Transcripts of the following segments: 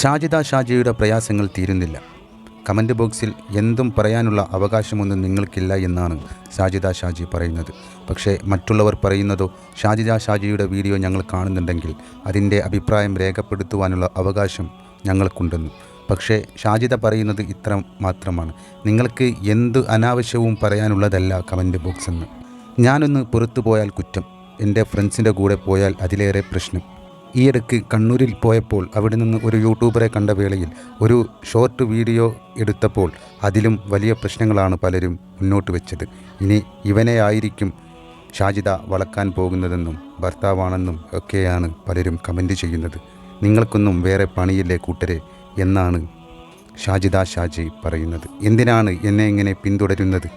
ഷാജിദ ഷാജിയുടെ പ്രയാസങ്ങൾ തീരുന്നില്ല. കമന്റ് ബോക്സിൽ എന്തും പറയാനുള്ള അവകാശമൊന്നും നിങ്ങൾക്കില്ല എന്നാണ് ഷാജിദ ഷാജി പറയുന്നത്. പക്ഷേ മറ്റുള്ളവർ പറയുന്നതോ ഷാജിദ ഷാജിയുടെ വീഡിയോ ഞങ്ങൾ കാണുന്നുണ്ടെങ്കിൽ അതിന്റെ അഭിപ്രായം രേഖപ്പെടുത്തുവാനുള്ള അവകാശം ഞങ്ങൾക്കുണ്ടെന്നും. പക്ഷേ ഷാജിദ പറയുന്നത് ഇത്ര മാത്രമാണ്. നിങ്ങൾക്ക് എന്ത് അനാവശ്യവും പറയാനുള്ളതല്ല കമന്റ് ബോക്സ് എന്ന് ഞാനൊന്ന് പുറത്തു പോയാൽ കുറ്റം. എന്റെ ഫ്രണ്ട്സിന്റെ കൂടെ പോയാൽ അതിലേറെ പ്രശ്നം. ഈയിടയ്ക്ക് കണ്ണൂരിൽ പോയപ്പോൾ അവിടെ നിന്ന് ഒരു യൂട്യൂബറെ കണ്ട വേളയിൽ ഒരു ഷോർട്ട് വീഡിയോ എടുത്തപ്പോൾ അതിലും വലിയ പ്രശ്നങ്ങളാണ് പലരും മുന്നോട്ട് വെച്ചത്. ഇനി ഇവനെ ആയിരിക്കും ഷാജിദ വളക്കാൻ പോകുന്നതെന്നും ഭർത്താവാണെന്നും ഒക്കെയാണ് പലരും കമന്റ് ചെയ്യുന്നത്. നിങ്ങൾക്കൊന്നും വേറെ പണിയില്ലേ കൂട്ടരെ? എന്നാണ് ഷാജിദ ഷാജി പറയുന്നത്. എന്തിനാണ് എന്നെ ഇങ്ങനെ പിന്തുടരുന്നത്?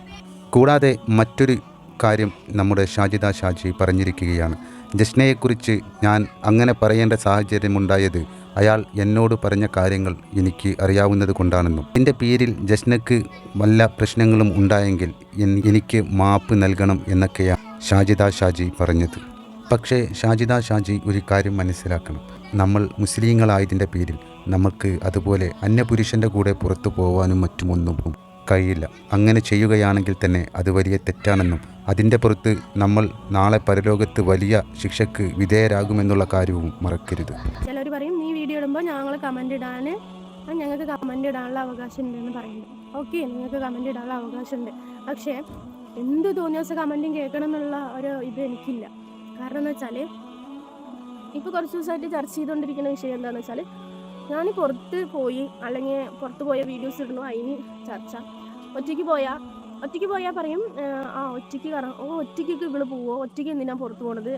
കൂടാതെ മറ്റൊരു കാര്യം നമ്മുടെ ഷാജിദ ഷാജി പറഞ്ഞിരിക്കുകയാണ്. ജസ്നയെക്കുറിച്ച് ഞാൻ അങ്ങനെ പറയേണ്ട സാഹചര്യമുണ്ടായത് അയാൾ എന്നോട് പറഞ്ഞ കാര്യങ്ങൾ എനിക്ക് അറിയാവുന്നത് കൊണ്ടാണെന്നും. എന്റെ പേരിൽ ജഷ്നക്ക് വല്ല പ്രശ്നങ്ങളും ഉണ്ടായെങ്കിൽ എനിക്ക് മാപ്പ് നൽകണം എന്നൊക്കെയാണ് ഷാജിദ ഷാജി പറഞ്ഞത്. പക്ഷേ ഷാജിദ ഷാജി ഒരു കാര്യം മനസ്സിലാക്കണം. നമ്മൾ മുസ്ലിങ്ങളായതിന്റെ പേരിൽ നമുക്ക് അതുപോലെ അന്യപുരുഷന്റെ കൂടെ പുറത്തു പോകാനും മറ്റുമൊന്നും കഴിയില്ല. അങ്ങനെ ചെയ്യുകയാണെങ്കിൽ തന്നെ അത് വലിയ തെറ്റാണെന്നും അതിന്റെ പുറത്ത് നമ്മൾ നാളെ പരലോകത്ത് വലിയ ശിക്ഷക്ക് വിധേയരാകുമെന്നുള്ള കാര്യവും മറക്കരുത്. ചിലർ പറയും നീ വീഡിയോ ഇടുമ്പോൾ ഞങ്ങൾ കമന്റ് ഇടാൻ ഞങ്ങൾക്ക് കമന്റ് ഇടാനുള്ള അവകാശം ഉണ്ടെന്ന് പറയുന്നു. ഓക്കെ നിങ്ങൾക്ക് കമന്റ് ഇടാനുള്ള അവകാശമുണ്ട്. പക്ഷേ എന്ത് തോന്നിയ ദിവസം കമന്റും കേൾക്കണം എന്നുള്ള ഒരു ഇത് എനിക്കില്ല. കാരണം എന്ന് വെച്ചാൽ ഇപ്പോൾ കുറച്ച് ദിവസമായിട്ട് ചർച്ച ചെയ്തുകൊണ്ടിരിക്കുന്ന വിഷയം എന്താണെന്ന് വെച്ചാൽ ഞാൻ പുറത്ത് പോയി അല്ലെങ്കിൽ പുറത്ത് പോയ വീഡിയോസ് ഇടണോ അതിന് ചർച്ച. ഒറ്റയ്ക്ക് പോയാൽ ഒറ്റയ്ക്ക് പോയാൽ പറയും ആ ഒറ്റയ്ക്ക് കാരണം ഓ ഒറ്റയ്ക്ക് ഇവൾ പോവോ ഒറ്റയ്ക്ക് എന്തിനാ പുറത്ത് പോണത്.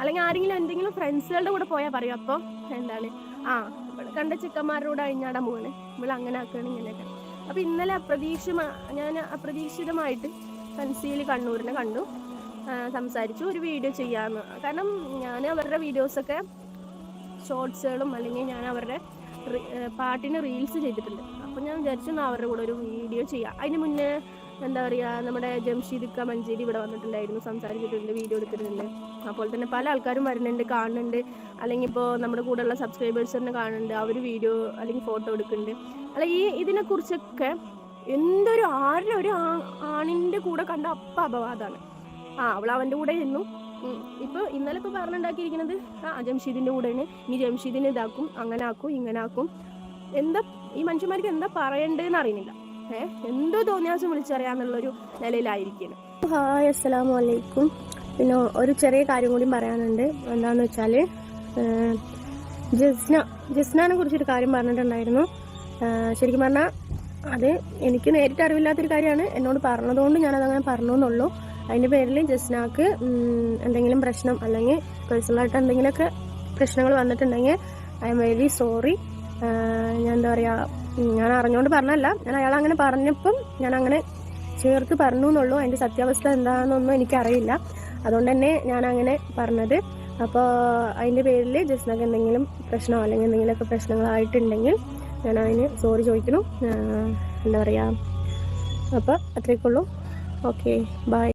അല്ലെങ്കിൽ ആരെങ്കിലും എന്തെങ്കിലും ഫ്രണ്ട്സുകളുടെ കൂടെ പോയാൽ പറയും അപ്പം എന്താണ്? ആ ഇവിടെ കണ്ട ചെക്കന്മാരുടെ കൂടെ അഴിഞ്ഞാടാൻ പോവാണ് ഇവിടെ അങ്ങനെ ആക്കുകയാണ് ഇങ്ങനെയൊക്കെ. അപ്പം ഇന്നലെ അപ്രതീക്ഷ ഞാൻ അപ്രതീക്ഷിതമായിട്ട് കൺസീൽ കണ്ണൂരിനെ കണ്ടു. സംസാരിച്ചു ഒരു വീഡിയോ ചെയ്യാമെന്ന് കാരണം ഞാൻ അവരുടെ വീഡിയോസൊക്കെ ഷോർട്സുകളും അല്ലെങ്കിൽ ഞാൻ അവരുടെ പാട്ടിന് റീൽസ് ചെയ്തിട്ടുണ്ട്. അപ്പോൾ ഞാൻ വിചാരിച്ചു അവരുടെ കൂടെ ഒരു വീഡിയോ ചെയ്യാം. അതിന് മുന്നേ എന്താ പറയുക നമ്മുടെ ജംഷീദ് ഇക്ക മഞ്ചേരി ഇവിടെ വന്നിട്ടുണ്ടായിരുന്നു സംസാരിച്ചിട്ടുണ്ട് വീഡിയോ എടുത്തിട്ടുണ്ട്. അപ്പോൾ തന്നെ പല ആൾക്കാരും വരുന്നുണ്ട് കാണുന്നുണ്ട്. അല്ലെങ്കിൽ ഇപ്പോൾ നമ്മുടെ കൂടെയുള്ള സബ്സ്ക്രൈബേഴ്സ് തന്നെ കാണുന്നുണ്ട് അവർ വീഡിയോ അല്ലെങ്കിൽ ഫോട്ടോ എടുക്കുന്നുണ്ട്. അല്ല ഈ ഇതിനെക്കുറിച്ചൊക്കെ എന്തൊരു ആരുടെ ഒരു ആണിന്റെ കൂടെ കണ്ട അപ്പം അപവാദമാണ് ആ അവൾ അവന്റെ കൂടെ ഇരുന്നു. ഉം. ഇപ്പൊ ഇന്നലെ ഇപ്പൊ പറഞ്ഞുണ്ടാക്കിയിരിക്കുന്നത് ആ ജംഷീദിന്റെ കൂടെ ഇനി ജംഷീദിനെ ഇതാക്കും അങ്ങനെ ആക്കും ഇങ്ങനെ ആക്കും. എന്താ ഈ മനുഷ്യന്മാർക്ക് എന്താ പറയണ്ടെന്ന് അറിയുന്നില്ല. ഏഹ് എന്തോ തോന്നിയാസം വിളിച്ചറിയാന്നുള്ളൊരു നിലയിലായിരിക്കണം ഹായ് അസ്സലാമു അലൈക്കും പിന്നെ ഒരു ചെറിയ കാര്യം കൂടി പറയാനുണ്ട്. എന്താന്ന് വെച്ചാൽ ജസ്ന ജസ്നാനെ കുറിച്ചൊരു കാര്യം പറഞ്ഞിട്ടുണ്ടായിരുന്നു. ശരിക്കും പറഞ്ഞാൽ അത് എനിക്ക് നേരിട്ട് അറിവില്ലാത്തൊരു കാര്യമാണ്. എന്നോട് പറഞ്ഞതുകൊണ്ട് ഞാനതങ്ങനെ പറഞ്ഞു എന്നുള്ളൂ അതിന്റെ പേരിൽ ജസ്നാക്ക് എന്തെങ്കിലും പ്രശ്നം അല്ലെങ്കിൽ പേഴ്സണലായിട്ട് എന്തെങ്കിലുമൊക്കെ പ്രശ്നങ്ങൾ വന്നിട്ടുണ്ടെങ്കിൽ ഐ എം വെരി സോറി ഞാൻ എന്താ പറയുക ഞാൻ അറിഞ്ഞുകൊണ്ട് പറഞ്ഞല്ല ഞാൻ അയാൾ അങ്ങനെ പറഞ്ഞപ്പം ഞാൻ അങ്ങനെ ചേർത്ത് പറഞ്ഞു എന്നുള്ളൂ. അതിന്റെ സത്യാവസ്ഥ എന്താണെന്നൊന്നും എനിക്കറിയില്ല. അതുകൊണ്ട് തന്നെ ഞാൻ അങ്ങനെ പറഞ്ഞത്. അപ്പോൾ അതിന്റെ പേരിൽ ജസ്നക്ക് എന്തെങ്കിലും പ്രശ്നമോ അല്ലെങ്കിൽ എന്തെങ്കിലുമൊക്കെ പ്രശ്നങ്ങളായിട്ടുണ്ടെങ്കിൽ ഞാൻ അതിന് സോറി ചോദിക്കണം എന്താ പറയുക അപ്പോൾ അത്രയൊക്കെ ഉള്ളൂ. Okay bye